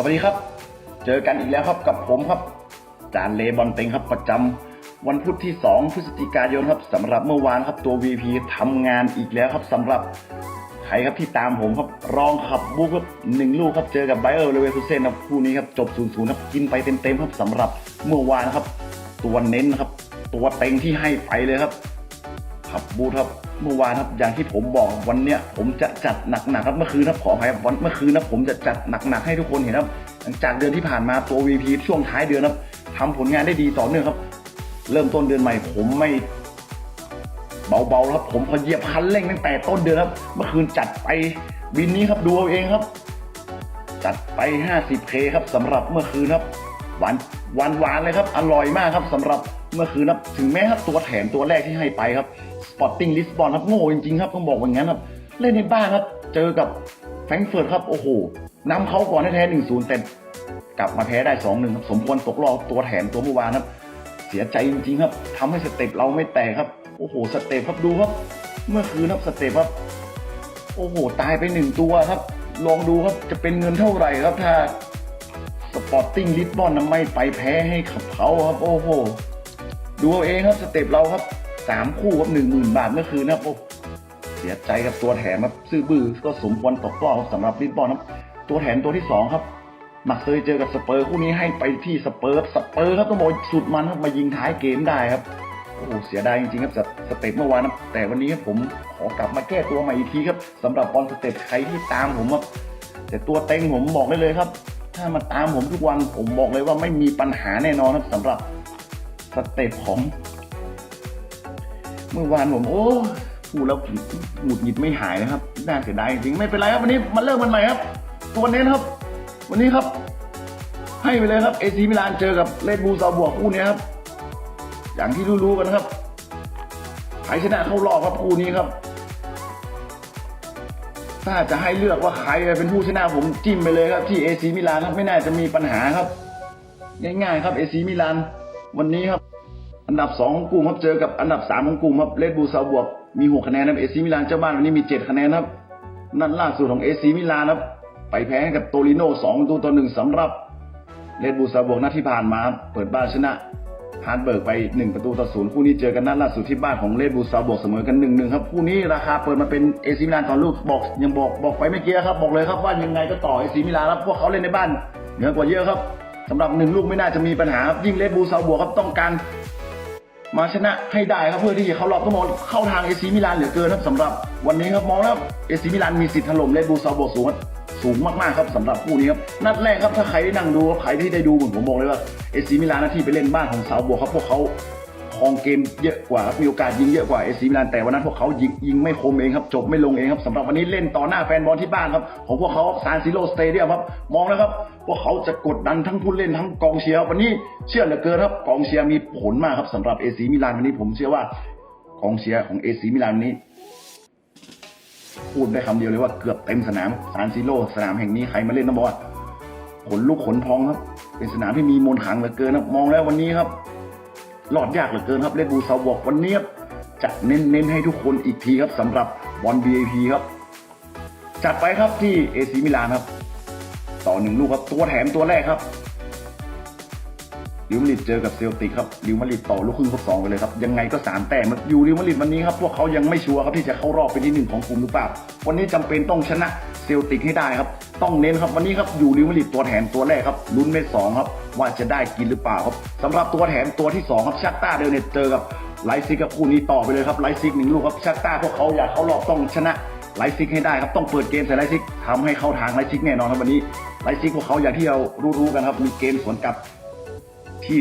สวัสดีครับ เจอกันอีกแล้วครับกับผมครับ จานเลบอนเต็งครับประจำวันพุธที่ 2 พฤศจิกายนครับสำหรับเมื่อวานครับตัว VP ทำงานอีกแล้วครับสำหรับใครครับที่ตามผมครับรองขับบุกครับหนึ่งลูกครับเจอกับไบเออร์เลเวคุเซนครับคู่นี้ครับจบ0ูนย์ครับกินไปเต็มๆครับสำหรับเมื่อวานครับ ตัวเน้นครับ ตัวเต็งที่ให้ไปเลยครับ ขับบูธครับเมื่อวานครับอย่างที่ผมบอกวันเนี้ยผมจะจัดหนักๆครับเมื่อคืนครับขออภัยครับวันเมื่อคืนนะผมจะจัดหนักๆให้ทุกคนเห็นครับ หลังจากเดือนที่ผ่านมาตัว VP ช่วงท้ายเดือนครับทำผลงานได้ดีต่อเนื่องครับ เริ่มต้นเดือนใหม่ ผมไม่เบาๆครับ ผมพอเหยียบคันเร่งตั้งแต่ต้นเดือนครับ เมื่อคืนจัดไปบินนี้ครับดูเอาเองครับ จัดไป 50k ครับสำหรับเมื่อคืนครับหวานหวานหวานเลยครับ อร่อยมากครับสำหรับเมื่อคืนครับถึงแม้ครับตัวแถมตัวแรกที่ให้ไปครับ Sporting Lisbon ครับโง่จริงๆครับต้องบอกว่าอย่างนั้นครับ เล่นในบ้านครับ เจอกับแฟรงเฟิร์ตครับ โอ้โหนำเขาก่อนแท้ๆหนึ่งศูนย์แต่กลับมาแพ้ได้สองหนึ่งครับ สมควรตกรอบตัวแถมตัวเมื่อวานครับ เสียใจจริงๆครับทำให้สเต็ปเราไม่แตกครับ โอ้โห สเต็ปครับดูครับ เมื่อคืนครับสเต็ปครับ โอ้โห ตายไปหนึ่งตัวครับ ลองดูครับจะเป็นเงินเท่าไหร่ครับถ้าสปอร์ติ้งลิสบอนนะไม่ไปแพ้ให้ขับเขาครับ โอ้โห ดูเอาเองครับสเต็ปเราครับ สามคู่ครับหนึ่งหมื่นบาทเมื่อคืนนะครับโอ้เสียใจกับตัวแถมครับซื่อบื้อก็สมควรตกรอบสำหรับลิสบอนครับ ตัวแถมตัวที่สองครับมักเซยเจอกับสเปอร์คู่นี้ให้ไปที่สเปอร์สเปอร์ครับต้องบอกสุดมันครับมายิงท้ายเกมได้ครับโอ้เสียดายจริงๆครับสเต็ปเมื่อวานนะแต่วันนี้ครับผมขอกลับมาแก้ตัวใหม่อีกทีครับสำหรับบอลสเต็ปใครที่ตามผมครับแต่ตัวเต็งผมบอกได้เลยครับ ถ้ามาตามผมทุกวันผมบอกเลยว่าไม่มีปัญหาแน่นอนครับสำหรับสเต็ปของ เมื่อวานผมโอ้พูดแล้วหงุดหงิดไม่หายนะครับ น่าเสียดายจริงไม่เป็นไรครับวันนี้มาเริ่มกันใหม่ครับ ตัวเน้นครับ วันนี้ครับ ให้ไปเลยครับเอซีมิลานเจอกับเลดบูซาบวกคู่นี้ครับ อย่างที่รู้ๆกันนะครับใครชนะเข้ารอบครับคู่นี้ครับ ถ้าจะให้เลือกว่าใครเป็นผู้ชนะผมจิ้มไปเลยครับ ที่เอซีมิลานครับไม่น่าจะมีปัญหาครับ ง่ายๆครับเอซีมิลานวันนี้ครับ อันดับสองของกลุ่มครับเจอกับอันดับสามของกลุ่มครับเลดบูซาบวกมีหกคะแนนครับเอซีมิลานเจ้าบ้านวันนี้มีเจ็ดคะแนนครับนัดล่าสุดของเอซีมิลานครับไปแพ้กับโตริโน่สองประตูต่อหนึ่งสำหรับเลดบูซาบวกนัดที่ผ่านมาเปิดบ้านชนะฮาร์ดเบิร์กไปหนึ่งประตูต่อศูนย์คู่นี้เจอกันนัดล่าสุดที่บ้านของเลดบูซาบวกเสมอกันหนึ่งหนึ่งครับคู่นี้ราคาเปิดมาเป็นเอซีมิลานต่อลูกบอกยังบอกบอกไปเมื่อกี้ครับบอกเลยครับว่ายังไงก็ต่อเอซีมิลานครับพวกเขาเล่นในบ้านเหนือกว่าเยอะครับสำหรับหนึ่งลูกไม่น่าจะมีปัญหายิ่งเลดบูซาบวกครับต้องการ มาชนะให้ได้ครับเพื่อที่จะเข้ารอบก็มองเข้าทางเอซีมิลานเหลือเกินครับสำหรับวันนี้ครับมองแล้วเอซีมิลานมีสิทธิ์ถล่มเลดบูซาโบสูงสูงมากๆครับสำหรับคู่นี้ครับนัดแรกครับถ้าใครได้นั่งดูครับใครที่ได้ดูผมผมบอกเลยว่าเอซีมิลานนาที่ไปเล่นบ้านของซาโบครับพวกเขา ครองเกมเยอะกว่าครับมีโอกาสยิงเยอะกว่าเอซีมิลานแต่วันนั้นพวกเขายิงยิงไม่คมเองครับจบไม่ลงเองครับสำหรับวันนี้เล่นต่อหน้าแฟนบอลที่บ้านครับของพวกเขาซานซิโรสเตเดียมครับมองแล้วครับพวกเขาจะกดดันทั้งผู้เล่นทั้งกองเชียร์วันนี้เชื่อเหลือเกินครับกองเชียร์มีผลมากครับสำหรับเอซีมิลานวันนี้ผมเชื่อว่ากองเชียร์ของเอซีมิลานนี้พูดได้คำเดียวเลยว่าเกือบเต็มสนามซานซิโรสนามแห่งนี้ใครมาเล่นต้องบอกว่าขนลุกขนพองครับ เป็นสนามที่มีมนขังเหลือเกินครับมองแล้ววันนี้ครับ หลอดยากเหลือเกินครับเลดบูซาวบอกวันนี้จะเน้นเน้นให้ทุกคนอีกทีครับสำหรับบอล VIP ครับ จัดไปครับที่เอซีมิลานครับ ต่อหนึ่งลูกครับตัวแถมตัวแรกครับ ลิวมาริดเจอกับเซลติกครับลิวมาริดต่อลูกครึ่งทดสองไปเลยครับยังไงก็สามแต้มอยู่ลิวมาริดวันนี้ครับพวกเขายังไม่ชัวร์ครับที่จะเข้ารอบเป็นที่หนึ่งของกลุ่มหรือเปล่าวันนี้จำเป็นต้องชนะเซลติกให้ได้ครับต้องเน้นครับวันนี้ครับอยู่ลิวมาริดตัวแถมตัวแรกครับลุ้นเม็ดสองครับว่าจะได้กินหรือเปล่าครับสำหรับตัวแถมตัวที่สองครับชักต้าเดลเนตเจอกับไลซิกครับคู่นี้ต่อไปเลยครับไลซิกหนึ่งลูกครับชักต้าพวกเขาอยากเข้ารอบต้องชนะไลซิกให้ได้ครับต้องเปิดเกมใส่ไลซิกทำให้เข้าทางไลซิกแน่นอนครับวันนี้ไลซิกพวกเขาอย่างที่เรารู้ๆกันครับมีเกมสวนกลับ ที่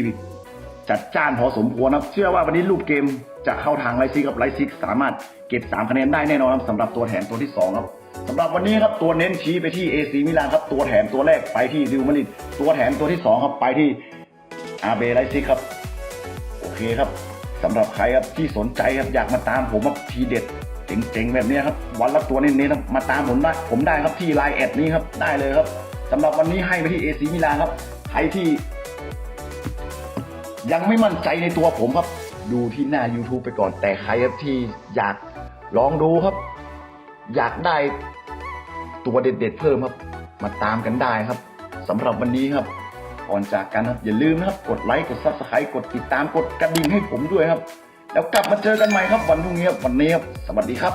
จัดจ้านพอสมควรครับเชื่อว่าวันนี้รูปเกมจะเข้าทางไลซิกับไลซิกสามารถเก็บ 3 คะแนนได้แน่นอนครับสำหรับตัวแถมตัวที่สองครับสำหรับวันนี้ครับตัวเน้นชี้ไปที่เอซีมิลานครับตัวแถมตัวแรกไปที่ริวมาดริดตัวแถมตัวที่สองครับไปที่อาเบไลซิกครับโอเคครับสำหรับใครครับที่สนใจครับอยากมาตามผมครับทีเด็ดเจ๋งๆแบบนี้ครับวันละตัวเน้นๆมาตามผมได้ผมได้ครับที่ไลน์แอดนี้ครับได้เลยครับสำหรับวันนี้ให้ไปที่เอซีมิลานครับใครที่ ยังไม่มั่นใจในตัวผมครับ ดูที่หน้า YouTube ไปก่อนแต่ใครครับที่อยากลองดูครับ อยากได้ตัวเด็ดๆเพิ่มครับ มาตามกันได้ครับสำหรับวันนี้ครับก่อนจากกันครับอย่าลืมนะครับกดไลค์กดซับสไครต์กดติดตามกดกระดิ่งให้ผมด้วยครับ แล้วกลับมาเจอกันใหม่ครับวันพรุ่งนี้ครับวันนี้ครับสวัสดีครับ